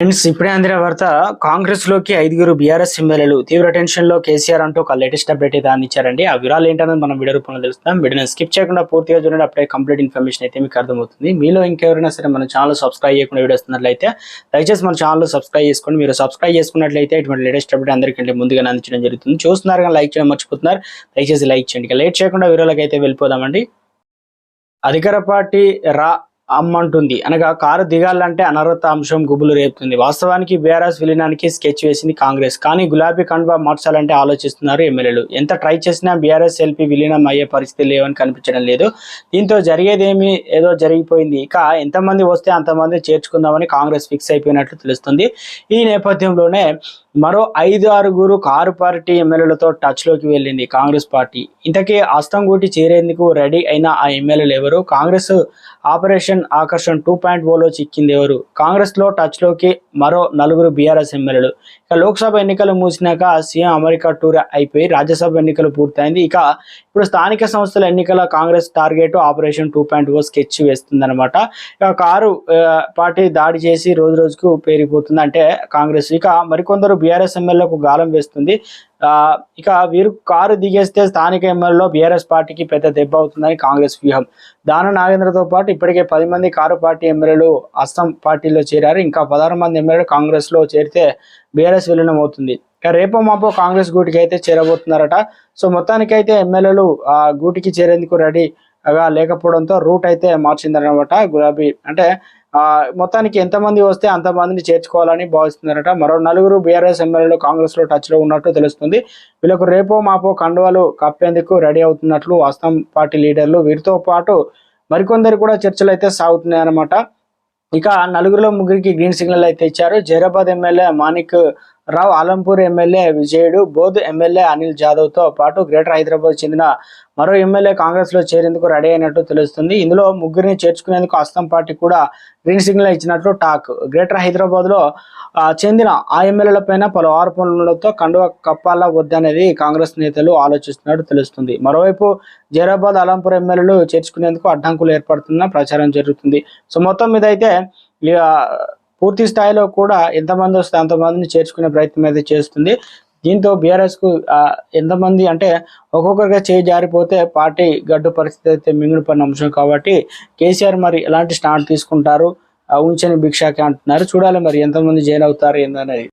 Friends ఇప్పుడే అందిన వార్త కాంగ్రెస్లోకి ఐదుగురు బీఆర్ఎస్ ఎమ్మెల్యేలు తీవ్ర టెన్షన్లో కేసీఆర్ అంటూ ఒక లేటెస్ట్ అప్డేట్ అయితే అందించారండి ఆ వివరాలు ఏంటనేది మనం వీడియో రూపంలో తెలుస్తాం. వీడియోని స్కిప్ చేయకుండా పూర్తిగా చూడండి. అప్పుడే కంప్లీట్ ఇన్ఫర్మేషన్ అయితే మీకు అర్థమవుతుంది. మీలో ఇంకెవరైనా సరే మన ఛానల్ సబ్స్క్రైబ్ చేయకుండా వీడియో వస్తున్నట్లయితే దయచేసి మన ఛానల్ సబ్స్క్రైబ్ చేసుకోండి మీరు సబ్స్క్రైబ్ చేసుకున్నట్లయితే ఇటువంటి లేటెస్ట్ అప్డేట్ అందరికంటే ముందుగా అందించడం జరుగుతుంది. చూస్తున్నారు కానీ లైక్ చేయడం మర్చిపోతున్నారు. దయచేసి లైక్ చేయండి. లేట్ చేయకుండా వీడియోలోకి అయితే వెళ్ళిపోదామండి. అధికార పార్టీ రా అమ్మంటుంది. అనగా కారు దిగాలంటే అనర్హత అంశం గుబులు రేపుతుంది. వాస్తవానికి బీఆర్ఎస్ విలీనానికి స్కెచ్ వేసింది కాంగ్రెస్. కానీ గులాబీ కండువా మార్చాలంటే ఆలోచిస్తున్నారు ఎమ్మెల్యేలు. ఎంత ట్రై చేసినా బీఆర్ఎస్ ఎల్పీ విలీనం అయ్యే పరిస్థితి లేవని కనిపించడం లేదు. దీంతో జరిగేదేమి ఏదో జరిగిపోయింది. ఇక ఎంతమంది వస్తే అంతమంది చేర్చుకుందామని కాంగ్రెస్ ఫిక్స్ అయిపోయినట్లు తెలుస్తుంది. ఈ నేపథ్యంలోనే మరో ఐదు ఆరుగురు కారు పార్టీ ఎమ్మెల్యేలతో టచ్లోకి వెళ్ళింది కాంగ్రెస్ పార్టీ. ఇంతకీ అస్తంగూటి చేరేందుకు రెడీ అయిన ఆ ఎమ్మెల్యేలు ఎవరు? కాంగ్రెస్ ఆపరేషన్ ఆకర్షణ టూ పాయింట్ ఓలో చిక్కింది ఎవరు? కాంగ్రెస్లో టచ్లోకి మరో నలుగురు బీఆర్ఎస్ ఎమ్మెల్యేలు. ఇక లోక్సభ ఎన్నికలు మూసినాక సీఎం అమెరికా టూర్ అయిపోయి రాజ్యసభ ఎన్నికలు పూర్తయింది. ఇక ఇప్పుడు స్థానిక సంస్థల ఎన్నికల Congress target operation two point O sketch వేస్తుందన్నమాట. ఇక కారు పార్టీ దాడి చేసి రోజు రోజుకు పేరిపోతుంది. అంటే కాంగ్రెస్. ఇక మరికొందరు బీఆర్ఎస్ ఎమ్మెల్యేలకు గాలం వేస్తుంది. ఇక వీరు కారు దిగేస్తే స్థానిక ఎమ్మెల్యేలో బీఆర్ఎస్ పార్టీకి పెద్ద దెబ్బ అవుతుందని కాంగ్రెస్ వ్యూహం. దాన నాగేంద్రతో పాటు ఇప్పటికే పది మంది కారు పార్టీ ఎమ్మెల్యేలు అస్సాం పార్టీలో చేరారు. ఇంకా పదహారు మంది ఎమ్మెల్యేలు కాంగ్రెస్లో చేరితే బీఆర్ఎస్ విలీనం అవుతుంది. రేపో మాపో కాంగ్రెస్ గూటికి అయితే చేరబోతున్నారట. సో మొత్తానికైతే ఎమ్మెల్యేలు ఆ గూటికి చేరేందుకు రెడీగా లేకపోవడంతో రూట్ అయితే మార్చిందనమాట గులాబీ. అంటే మొత్తానికి ఎంతమంది వస్తే అంతమందిని చేర్చుకోవాలని భావిస్తున్నారట. మరో నలుగురు బీఆర్ఎస్ ఎమ్మెల్యేలు కాంగ్రెస్లో టచ్లో ఉన్నట్టు తెలుస్తుంది. వీళ్ళకు రేపో మాపో కండువాలు కప్పేందుకు రెడీ అవుతున్నట్లు వాస్తవం పార్టీ లీడర్లు వీరితో పాటు మరికొందరు కూడా చర్చలు అయితే సాగుతున్నాయి అన్నమాట ఇక నలుగురిలో ముగ్గురికి గ్రీన్ సిగ్నల్ అయితే ఇచ్చారు. Zaheerabad MLA Manik Rao Alampur MLA Vijayudu Boath MLA Anil జాదవ్తో పాటు గ్రేటర్ హైదరాబాద్ చెందిన మరో ఎమ్మెల్యే కాంగ్రెస్లో చేరేందుకు రెడీ అయినట్టు తెలుస్తుంది. ఇందులో ముగ్గురిని చేర్చుకునేందుకు అస్సాం పార్టీ కూడా గ్రీన్ సిగ్నల్ ఇచ్చినట్లు టాక్. గ్రేటర్ హైదరాబాద్లో చెందిన ఆ ఎమ్మెల్యేలపైన పలు ఆరోపణలతో కండువ కప్పాలా వద్దనేది కాంగ్రెస్ నేతలు ఆలోచిస్తున్నట్టు తెలుస్తుంది. మరోవైపు జైరాబాద్ అలంపూర్ ఎమ్మెల్యేలు చేర్చుకునేందుకు అడ్డంకులు ఏర్పడుతున్న ప్రచారం జరుగుతుంది. సో మొత్తం మీద అయితే పూర్తి స్థాయిలో కూడా ఎంతమంది వస్తే అంతమందిని చేర్చుకునే ప్రయత్నం అయితే చేస్తుంది. దీంతో బీఆర్ఎస్కు ఆ, ఎంతమంది అంటే ఒక్కొక్కరిగా చేయి జారిపోతే పార్టీ గడ్డు పరిస్థితి అయితే మింగిడిపోయిన అంశం కాబట్టి కేసీఆర్ మరి ఎలాంటి స్టాండ్ తీసుకుంటారు? ఆ, ఉంచని భిక్షాకి అంటున్నారు. చూడాలి మరి ఎంతమంది జైన్ అవుతారు ఏందనేది.